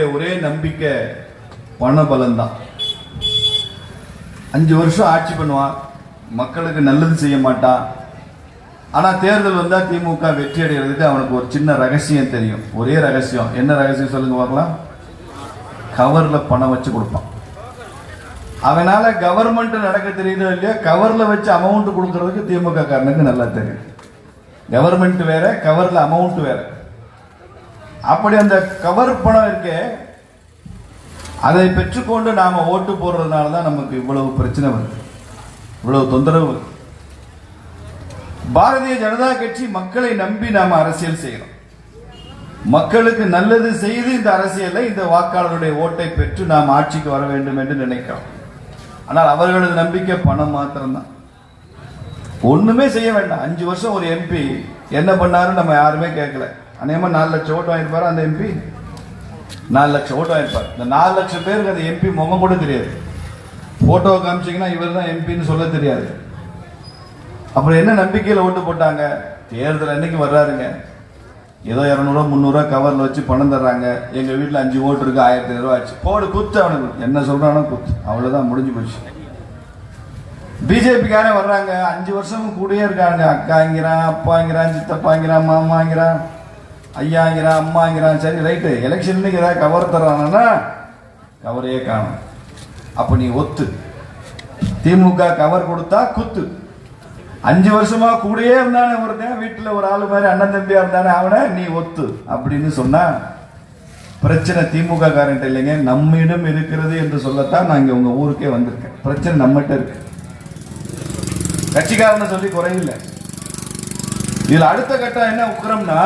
அவருடைய ஒரே நம்பிக்கை பண பலம்தான் அஞ்சு வருஷம் ஆட்சி பண்ணுவான். மக்களுக்கு நல்லது செய்ய மாட்டான். ஆனா தேர்தல் வந்தா திமுக வெற்றி அடைகிறதுக்கு அவனுக்கு ஒரு சின்ன ரகசியம் தெரியும். ஒரே ரகசியம். என்ன ரகசியம் சொல்லுங்க பார்க்கலாம்? கவர்ல பணம் வச்சு கொடுப்பான். அவனால கவர்மெண்ட் நடக்க தெரியுதோ இல்லையா கவர்ல வச்சு அமௌண்ட் கொடுக்கறதுக்கு திமுக காரனுக்கு நல்லா தெரியும். கவர்மெண்ட் வேற கவர்ல அமௌண்ட் வேற. அப்படி அந்த கவர் பணம் இருக்கே அதை பெற்றுக்கொண்டு நாம ஓட்டு போடுறதுனால தான் நமக்கு இவ்வளவு பிரச்சனை வருது. இவ்வளவு தொந்தரவு வருது. பாரதிய ஜனதா கட்சி மக்களை நம்பி நாம அரசியல் செய்கிறோம் மக்களுக்கு நல்லது செய்து இந்த அரசியலை இந்த வாக்காளருடைய ஓட்டை பெற்று நாம் ஆட்சிக்கு வர வேண்டும் என்று நினைக்கிறோம். ஆனால் அவர்களது நம்பிக்கை பணம் மாத்திரம்தான். ஒண்ணுமே செய்ய வேண்டாம். அஞ்சு வருஷம் ஒரு எம்பி என்ன பண்ணாரு நம்ம யாருமே கேட்கல. அநேகமா நாலு லட்சம் ஓட்டு வாங்கியிருப்பாரு அந்த எம்பி நாலு லட்சம் ஓட்டு வாங்கிருப்பார் இந்த நாலு லட்சம் பேருக்கு அந்த எம்பி முகம் கூட தெரியாது. போட்டோ காமிச்சீங்கன்னா இவர் தான் எம்பின்னு சொல்ல தெரியாது. அப்புறம் என்ன நம்பிக்கையில் ஓட்டு போட்டாங்க? தேர்தல் அன்னைக்கு வர்றாருங்க. ஏதோ இரநூறுவா முந்நூறுவா கவரில் வச்சு பணம் தர்றாங்க. எங்கள் வீட்டில் அஞ்சு ஓட்டு இருக்கு ஆயிரத்தி ஐநூறுவா ஆச்சு. போடு குத்து அவனுக்கு. என்ன சொல்கிறானோ குத்து. அவ்வளோதான் முடிஞ்சு போச்சு. பிஜேபிக்காரே வர்றாங்க. அஞ்சு வருஷம் கூடயே இருக்காங்க அக்காங்கிறான் அப்பாங்கிறான் சித்தப்பாங்கிறான் மாமாங்கிறான் ஐயாங்கிறான் அம்மாங்கிறான் சரி ரைட்டு எலெக்ஷனுக்கு ஏதாவது கவர் தர்றானா கவரையே காணும். அப்போ நீ ஒத்து. திமுக கவர் கொடுத்தா குத்து. அஞ்சு வருஷமா கூடயே இருந்தானே ஒருத்தன் வீட்டில் ஒரு ஆளு மாதிரி அண்ணன் தம்பியா இருந்தானே அவனை நீ ஒத்து. அப்படின்னு சொன்னா பிரச்சனை திமுக காரன்ட்ட இல்லைங்க. நம்மிடம் இருக்கிறது என்று சொல்லத்தான் நான் இங்க உங்க ஊருக்கே வந்திருக்கேன். பிரச்சனை நம்மகிட்ட இருக்கு. கட்சிக்காரனை சொல்லி குறையில்ல இதுல அடுத்த கட்டம் என்ன உக்கரம்னா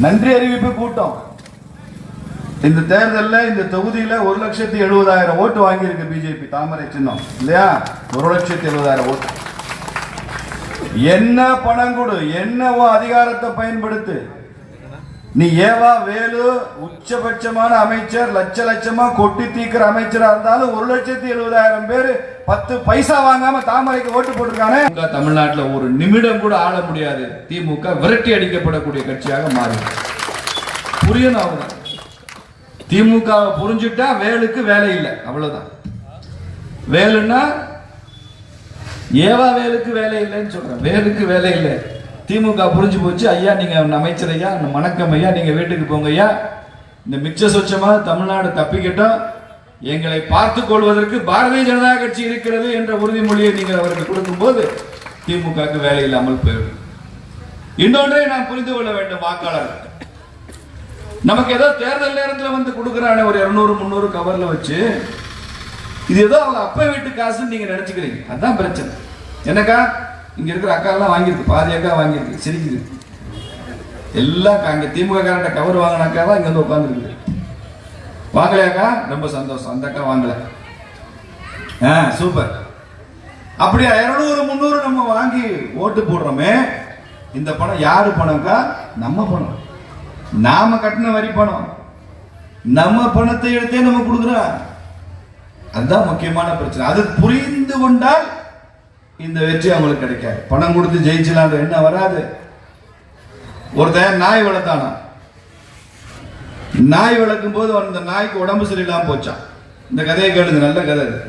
நன்றி அறிவிப்பு கூட்டம். இந்த தேர்தலில் இந்த தொகுதியில் ஒரு லட்சத்தி எழுபதாயிரம் ஓட்டு வாங்கியிருக்கு பிஜேபி தாமரை சின்னம். இல்லையா? ஒரு லட்சத்தி எழுபதாயிரம் ஓட்டு. என்ன பணம் கொடு என்னவோ அதிகாரத்தை பயன்படுத்து நீ ஏவா வேலு உச்சபட்சமான அமைச்சர் லட்ச லட்சமா கொட்டி தீக்கிற அமைச்சரா இருந்தாலும் ஒரு லட்சத்தி எழுபதாயிரம் பேர் பத்து பைசா வாங்காம தாமரைக்கு ஓட்டு போட்டிருக்கானே? தமிழ்நாட்டில் ஒரு நிமிடம் கூட ஆள முடியாது. திமுக விரட்டி அடிக்கப்படக்கூடிய கட்சியாக மாறி. புரியணும் அவங்க. திமுக புரிஞ்சுட்டா வேலுக்கு வேலை இல்லை. அவ்வளவுதான். வேலுன்னா ஏவா வேலுக்கு வேலை இல்லைன்னு சொல்றேன். வேலுக்கு வேலை இல்லை. திமுக புரிஞ்சு போச்சு. ஐயா நீங்க அமைச்சர் ஐயா வணக்கம் ஐயா நீங்க வீட்டுக்கு போங்க ஐயா. இந்த மிச்ச சொச்சமா தமிழ்நாடு தப்பிக்கிட்டோம். எங்களை பார்த்து கொள்வதற்கு பாரதிய ஜனதா கட்சி இருக்கிறது என்ற உறுதிமொழியை நீங்கள் அவருக்கு கொடுக்கும்போது திமுகவுக்கு வேலை இல்லாமல் போயிடும். இன்னொன்றை நாம் புரிந்து கொள்ள வேண்டும் வாக்காளர்கள் நமக்கு ஏதோ தேர்தல் நேரத்தில் வந்து கொடுக்குறானே ஒரு இருநூறு முந்நூறு கவர்ல வச்சு. இது ஏதோ அவங்க அப்பா வீட்டு காசுன்னு நீங்க நினைச்சுக்கிறீங்க. அதுதான் பிரச்சனை. என்னக்கா? இங்க இருக்கிற அக்கா எல்லாம் வாங்கியிருக்கு பாதி அக்கா வாங்கியிருக்கு சிரிக்குது. எல்லாம் கா- அங்க திமுக காரண்ட கவர் வாங்கினாக்கா தான் இங்க வந்து உட்காந்துருக்கு வாங்கலையாக்கா ரொம்ப சந்தோஷம் அந்த அக்கா வாங்கல. ஆ சூப்பர். அப்படியா இருநூறு முந்நூறு நம்ம வாங்கி ஓட்டு போடுறோமே இந்த பணம் யாரு பணம்க்கா நம்ம பணம். நாம கட்டின வரி பணம். நம்ம பணத்தை எடுத்தே நம்ம கொடுக்குறோம் அதுதான் முக்கியமான பிரச்சனை. அது புரிந்து கொண்டால் இந்த வெற்றி அவங்களுக்கு கிடைக்காது. பணம் கொடுத்து ஜெயிச்சலான்ற என்ன வராது. ஒருத்தன் நாய் வளர்த்தானா? நாய் வளர்க்கும் போது அந்த நாய்க்கு உடம்பு சரியில்லாம போச்சான் இந்த கதையை கேளுங்க நல்ல கதை இது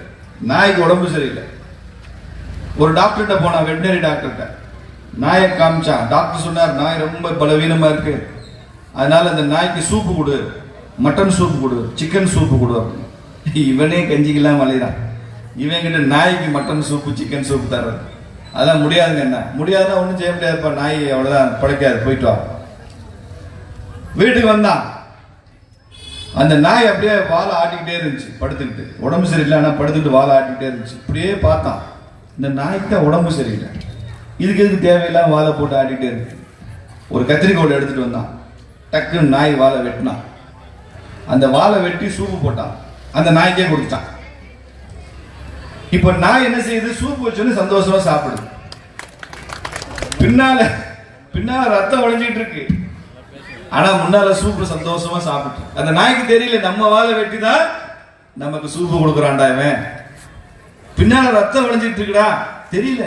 நாய்க்கு உடம்பு சரியில்லை. ஒரு டாக்டர்கிட்ட போனான் வெட்டினரி டாக்டர்கிட்ட நாயை காமிச்சான் டாக்டர் சொன்னார் நாய் ரொம்ப பலவீனமா இருக்கு. அதனால அந்த நாய்க்கு சூப்பு கொடு. மட்டன் சூப்பு கொடு. சிக்கன் சூப்பு கொடு அப்படின்னு. இவனே கஞ்சிக்கெல்லாம் வளையிறான் இவங்கிட்ட நாய்க்கு மட்டன் சூப்பு சிக்கன் சூப்பு தர்றது. அதெல்லாம் முடியாதுங்க என்ன? முடியாதுன்னா ஒன்றும் செய்ய முடியாதுப்பா. நாய் அவ்வளோதான் பிழைக்காது போயிட்டு வா. வீட்டுக்கு வந்தான். அந்த நாய் அப்படியே வாழை ஆட்டிக்கிட்டே இருந்துச்சு படுத்துக்கிட்டு. உடம்பு சரியில்லை ஆனால் படுத்துக்கிட்டு வாழை ஆட்டிக்கிட்டே இருந்துச்சு. இப்படியே பார்த்தான். இந்த நாய்க்கு தான் உடம்பு சரியில்லை. இதுக்கு எதுக்கு தேவையில்லாம வாழை போட்டு ஆட்டிகிட்டே இருக்கு? ஒரு கத்திரிக்கோல் எடுத்துகிட்டு வந்தான். டக்குன்னு நாய் வாழை வெட்டினான். அந்த வாழை வெட்டி சூப்பு போட்டான். அந்த நாய்க்கே கொடுத்துட்டான். இப்ப நான் என்ன செய்யுது? சூப்பு வச்சோன்னு சந்தோஷமா சாப்பிடுது. பின்னால பின்னால ரத்தம் உழைஞ்சிட்டு இருக்கு ஆனா முன்னால சூப்பு சந்தோஷமா சாப்பிட்டு. அந்த நாய்க்கு தெரியல நம்ம வாழை வெட்டி தான் நமக்கு சூப்பு கொடுக்குறான்டா இவன். பின்னால ரத்தம் உழைஞ்சிட்டு இருக்குடா தெரியல.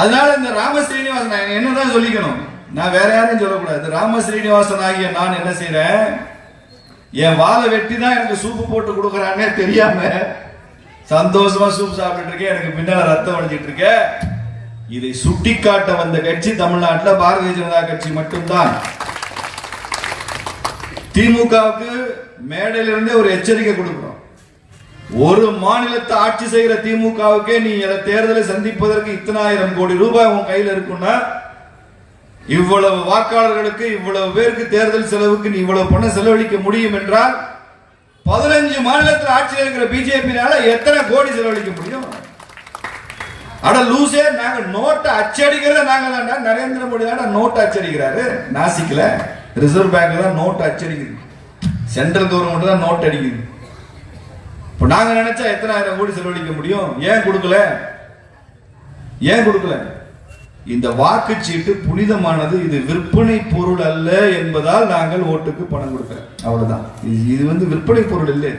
அதனால இந்த ராம ஸ்ரீனிவாசன் என்னதான் சொல்லிக்கணும்? நான் வேற யாரையும் சொல்லக்கூடாது. ராம ஸ்ரீனிவாசன் ஆகிய நான் என்ன செய்யறேன் என் வாழை வெட்டி தான் எனக்கு சூப்பு போட்டு கொடுக்குறானே தெரியாம சந்தோஷமா சூப் சாப்பிட்டு இருக்கேன். எனக்கு பின்னால ரத்தம் வடிஞ்சிட்டு இருக்க. இதை சுட்டிக்காட்ட வந்த கட்சி தமிழ்நாட்டில் பாரதிய ஜனதா கட்சி மட்டும்தான். திமுகவுக்கு மேடையிலிருந்தே ஒரு எச்சரிக்கை கொடுக்கிறோம். ஒரு மாநிலத்தை ஆட்சி செய்கிற திமுகவுக்கே நீ இந்த தேர்தலை சந்திப்பதற்கு இத்தனாயிரம் கோடி ரூபாய் உன் கையில் இருக்குன்னா இவ்வளவு வாக்காளர்களுக்கு இவ்வளவு பேருக்கு தேர்தல் செலவுக்கு நீ இவ்வளவு பணம் செலவழிக்க முடியும் என்றால் பதினஞ்சு மாநிலத்தில் ஆட்சியில் இருக்கிற பிஜேபினால எத்தனை கோடி செலவழிக்க முடியும்? அட லூசே நாங்க நோட்டை அச்சடிக்கிறத நாங்க தான்டா நரேந்திர மோடி தான் நோட்டை அச்சடிக்கிறாரு. நாசிக்ல ரிசர்வ் பேங்க் தான் நோட்டு அச்சடிக்குது. சென்ட்ரல் கவர்மெண்ட் தான் நோட் அடிக்குது. இப்ப நாங்க நினைச்சா எத்தனை ஆயிரம் கோடி செலவழிக்க முடியும்? ஏன் கொடுக்கல? ஏன் கொடுக்கல? இந்த வாக்குச்சீட்டு புனிதமானது இது விற்பனை பொருள் அல்ல என்பதால் நாங்கள் ஓட்டுக்கு பணம் கொடுக்கிறோம் அவ்வளவுதான். இது இது வந்து விற்பனை பொருள் இல்லை.